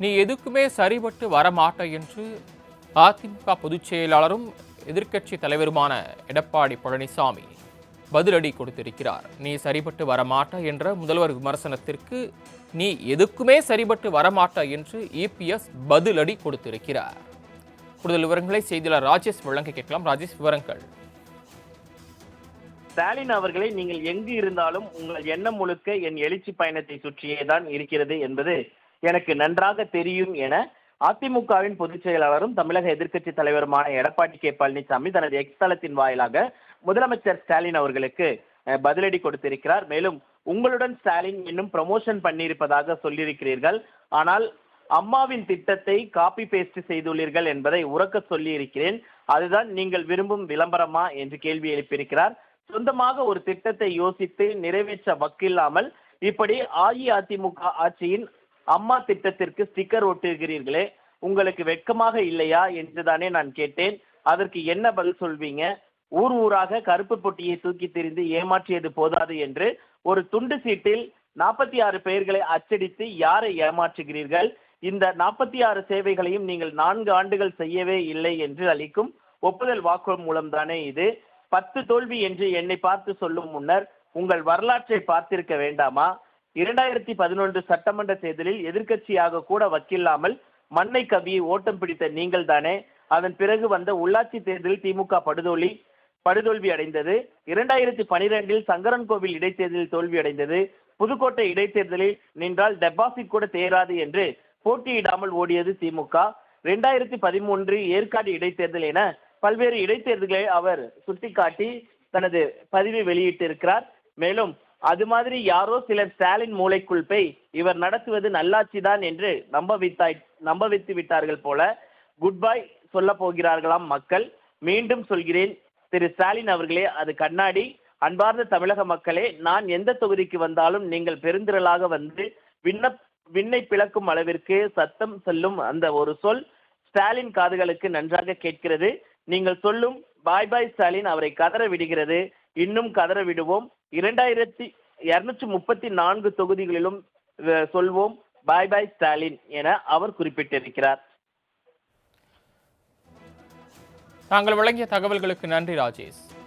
நீ எதுக்குமே சரிபட்டு வரமாட்ட என்று அதிமுக பொதுச் செயலாளரும் எதிர்க்கட்சி தலைவருமான எடப்பாடி பழனிசாமி பதிலடி கொடுத்திருக்கிறார். நீ சரிபட்டு வரமாட்ட என்ற முதல்வர் விமர்சனத்திற்கு நீ எதுக்குமே சரிபட்டு வரமாட்ட என்று இபிஎஸ் பதிலடி கொடுத்திருக்கிறார். கூடுதல் விவரங்களை செய்தியாளர் ராஜேஷ் வழங்க கேட்கலாம். ராஜேஷ் விவரங்கள். ஸ்டாலின் அவர்களை நீங்கள் எங்கு இருந்தாலும் உங்கள் எண்ணம் முழுக்க என் எழுச்சி பயணத்தை சுற்றியே தான் இருக்கிறது என்பது எனக்கு நன்றாக தெரியும் என அதிமுகவின் பொதுச் செயலாளரும் தமிழக எதிர்க்கட்சி தலைவருமான எடப்பாடி கே பழனிசாமி தனது எக்ஸ் தளத்தின் வாயிலாக முதலமைச்சர் ஸ்டாலின் அவர்களுக்கு பதிலடி கொடுத்திருக்கிறார். மேலும் உங்களுடன் ஸ்டாலின் இன்னும் ப்ரமோஷன் பண்ணியிருப்பதாக சொல்லியிருக்கிறீர்கள். ஆனால் அம்மாவின் திட்டத்தை காப்பி பேஸ்ட் செய்துள்ளீர்கள் என்பதை உறக்க சொல்லி இருக்கிறேன் அதுதான் நீங்கள் விரும்பும் விளம்பரமா என்று கேள்வி எழுப்பியிருக்கிறார். சொந்தமாக ஒரு திட்டத்தை யோசித்து நிறைவேற்ற வக்கில்லாமல் இப்படி அஇஅதிமுக ஆட்சியின் அம்மா திட்டத்திற்கு ஸ்டிக்கர் ஒட்டுகிறீர்களே உங்களுக்கு வெட்கமாக இல்லையா என்றுதானே நான் கேட்டேன். அதற்கு என்ன பதில் சொல்வீங்க? ஊர் ஊராக கருப்பு பொட்டியை தூக்கி திரிந்து ஏமாற்றியது போதாது என்று ஒரு துண்டு சீட்டில் நாற்பத்தி ஆறு பெயர்களை அச்சடித்து யாரை ஏமாற்றுகிறீர்கள்? இந்த நாற்பத்தி ஆறு சேவைகளையும் நீங்கள் நான்கு ஆண்டுகள் செய்யவே இல்லை என்று அளிக்கும் ஒப்புதல் வாக்குமூலம் மூலம்தானே இது. பத்து தோல்வி என்று என்னை பார்த்து சொல்லும் முன்னர் உங்கள் வரலாற்றை பார்த்திருக்க வேண்டாமா? இரண்டாயிரத்தி பதினொன்று சட்டமன்ற தேர்தலில் எதிர்கட்சியாக கூட வக்கில்லாமல் மண்ணை கவியை ஓட்டம் பிடித்த நீங்கள் தானே. அதன் பிறகு வந்த உள்ளாட்சி தேர்தலில் திமுக படுதோலி படுதோல்வி அடைந்தது. இரண்டாயிரத்தி பனிரெண்டில் சங்கரன் கோவில் இடைத்தேர்தலில் தோல்வி அடைந்தது. புதுக்கோட்டை இடைத்தேர்தலில் நின்றால் டெபாசிட் கூட தேராது என்று போட்டியிடாமல் ஓடியது திமுக. இரண்டாயிரத்தி பதிமூன்று ஏற்காடு இடைத்தேர்தல் என பல்வேறு இடைத்தேர்தல்களை அவர் சுட்டிக்காட்டி தனது பதிவை வெளியிட்டிருக்கிறார். மேலும் அது மாதிரி யாரோ சிலர் ஸ்டாலின் மூளைக்குள் போய் இவர் நடத்துவது நல்லாட்சி தான் என்று நம்ப வைத்தாய் நம்ப வைத்து விட்டார்கள் போல குட் பை சொல்ல போகிறார்களாம் மக்கள். மீண்டும் சொல்கிறேன் திரு ஸ்டாலின் அவர்களே அது கண்ணாடி. அன்பார்ந்த தமிழக மக்களே நான் எந்த தொகுதிக்கு வந்தாலும் நீங்கள் பெருந்திரளாக வந்து விண்ணப் விண்ணை பிளக்கும் அளவிற்கு சத்தம் சொல்லும் அந்த ஒரு சொல் ஸ்டாலின் காதுகளுக்கு நன்றாக கேட்கிறது. நீங்கள் சொல்லும் பாய் பாய் ஸ்டாலின் அவரை கதற விடுகிறது. இன்னும் கதற விடுவோம். இரண்டாயிரத்தி இருநூற்றி முப்பத்தி நான்கு தொகுதிகளிலும் சொல்வோம் பாய் பாய் ஸ்டாலின் என அவர் குறிப்பிட்டிருக்கிறார். தாங்கள் வழங்கிய தகவல்களுக்கு நன்றி ராஜேஷ்.